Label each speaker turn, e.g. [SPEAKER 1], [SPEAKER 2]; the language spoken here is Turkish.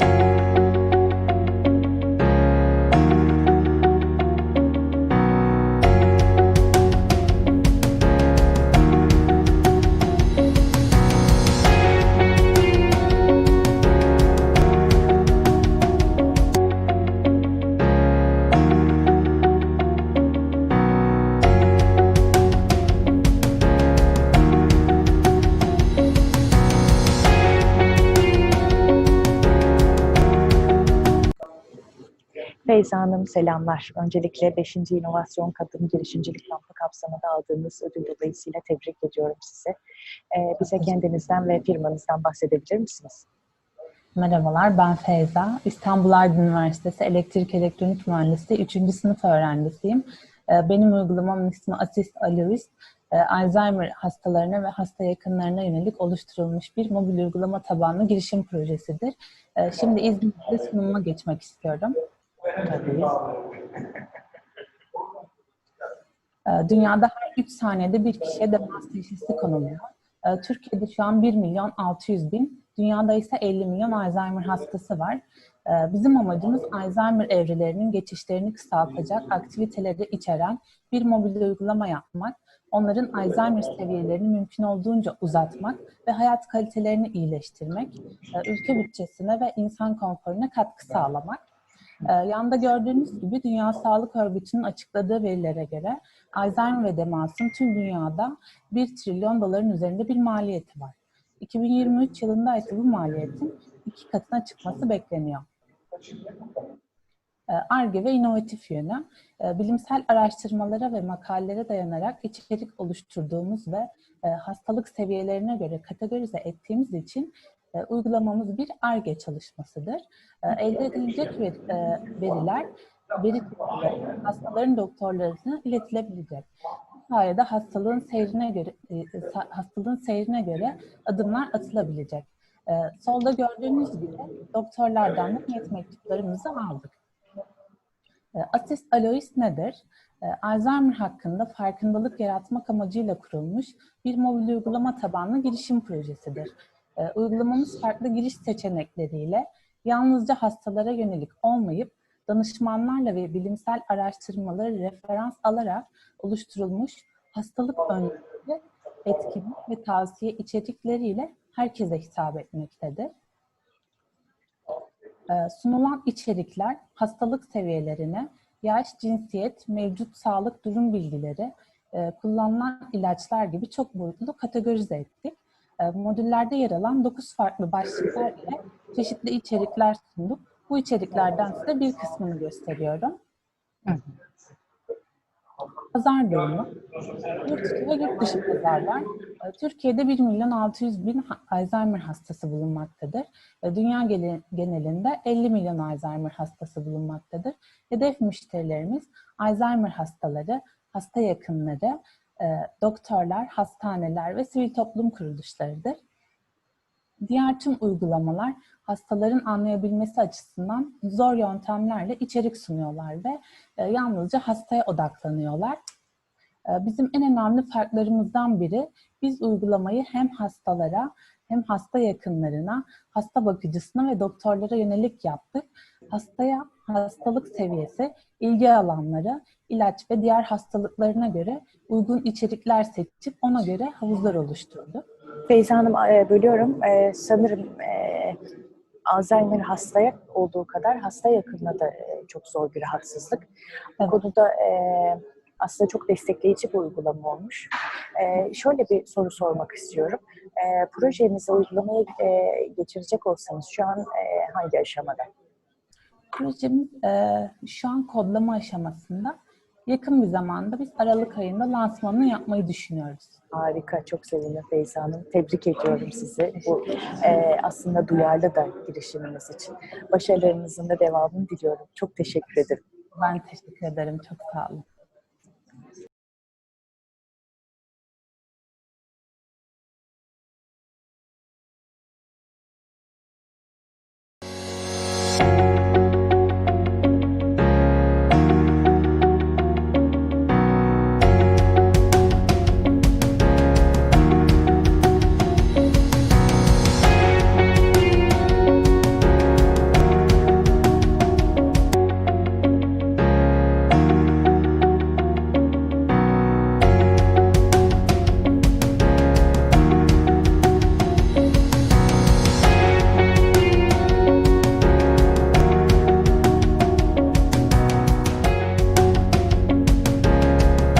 [SPEAKER 1] you Feyza Hanım selamlar. Öncelikle 5. İnovasyon Kadın Girişimcilik Kampı kapsamında aldığınız ödül dolayısıyla tebrik ediyorum sizi. Ee, bize kendinizden ve firmanızdan bahsedebilir misiniz?
[SPEAKER 2] Merhabalar, ben Feyza. İstanbul Aydın Üniversitesi Elektrik Elektronik Mühendisliği 3. sınıf öğrencisiyim. Ee, Benim uygulamamın ismi Assist Alivist. Ee, Alzheimer hastalarına ve hasta yakınlarına yönelik oluşturulmuş bir mobil uygulama tabanlı girişim projesidir. Ee, Şimdi izninizle sunumuma geçmek istiyorum.
[SPEAKER 1] Tabii.
[SPEAKER 2] Ee, Dünyada her 3 saniyede bir kişiye demans teşhisi konuluyor. Ee, Türkiye'de şu an 1 milyon 600 bin, dünyada ise 50 milyon Alzheimer hastası var. Ee, Bizim amacımız Alzheimer evrelerinin geçişlerini kısaltacak aktiviteleri içeren bir mobil uygulama yapmak, onların Alzheimer seviyelerini mümkün olduğunca uzatmak ve hayat kalitelerini iyileştirmek, e, ülke bütçesine ve insan konforuna katkı sağlamak. Ee, Yanda gördüğünüz gibi Dünya Sağlık Örgütü'nün açıkladığı verilere göre Alzheimer ve demansın tüm dünyada 1 trilyon doların üzerinde bir maliyeti var. 2023 yılında ise bu maliyetin iki katına çıkması bekleniyor. Ee, ARGE ve inovatif yönü, e, bilimsel araştırmalara ve makalelere dayanarak içerik oluşturduğumuz ve e, hastalık seviyelerine göre kategorize ettiğimiz için e, uygulamamız bir ARGE çalışmasıdır. E, Elde edilecek e, veriler veri hastaların doktorlarına iletilebilecek. Bu sayede hastalığın seyrine göre hastalığın seyrine göre adımlar atılabilecek. Solda gördüğünüz gibi doktorlardan da niyet mektuplarımızı aldık. E, Assist Alois nedir? E, Alzheimer hakkında farkındalık yaratmak amacıyla kurulmuş bir mobil uygulama tabanlı girişim projesidir. E, Uygulamamız farklı giriş seçenekleriyle yalnızca hastalara yönelik olmayıp danışmanlarla ve bilimsel araştırmaları referans alarak oluşturulmuş hastalık önleyici, etkinlik ve tavsiye içerikleriyle herkese hitap etmektedir. Ee, Sunulan içerikler hastalık seviyelerine, yaş, cinsiyet, mevcut sağlık durum bilgileri, e, kullanılan ilaçlar gibi çok boyutlu kategorize ettik. E, Modüllerde yer alan 9 farklı başlıklar ile çeşitli içerikler sunduk. Bu içeriklerden size bir kısmını gösteriyorum. Pazar durumu. Yurt içi ve yurt dışı pazarlar. E, Türkiye'de 1 milyon 600 bin Alzheimer hastası bulunmaktadır. E, Dünya genelinde 50 milyon Alzheimer hastası bulunmaktadır. Hedef müşterilerimiz Alzheimer hastaları, hasta yakınları, doktorlar, hastaneler ve sivil toplum kuruluşlarıdır. Diğer tüm uygulamalar hastaların anlayabilmesi açısından zor yöntemlerle içerik sunuyorlar ve e, yalnızca hastaya odaklanıyorlar. E, Bizim en önemli farklarımızdan biri biz uygulamayı hem hastalara hem hasta yakınlarına, hasta bakıcısına ve doktorlara yönelik yaptık. Hastaya hastalık seviyesi, ilgi alanları, ilaç ve diğer hastalıklarına göre uygun içerikler seçip ona göre havuzlar oluşturduk.
[SPEAKER 1] Feyza Hanım e, bölüyorum. E, Sanırım e, Alzheimer hastaya olduğu kadar hasta yakınına da e, çok zor bir rahatsızlık. Bu
[SPEAKER 2] Evet.
[SPEAKER 1] konuda e, aslında çok destekleyici bir uygulama olmuş. Şöyle bir soru sormak istiyorum. E, Projenizi uygulamaya e, geçirecek olsanız şu an e, hangi aşamada?
[SPEAKER 2] Projemiz e, şu an kodlama aşamasında. Yakın bir zamanda biz Aralık ayında lansmanını yapmayı düşünüyoruz.
[SPEAKER 1] Harika, çok sevindim Feyza Hanım. Tebrik ediyorum sizi. Bu e, aslında duyarlı da girişiminiz için. Başarılarınızın da devamını diliyorum. Çok teşekkür ederim.
[SPEAKER 2] Ben teşekkür ederim. Çok sağ olun.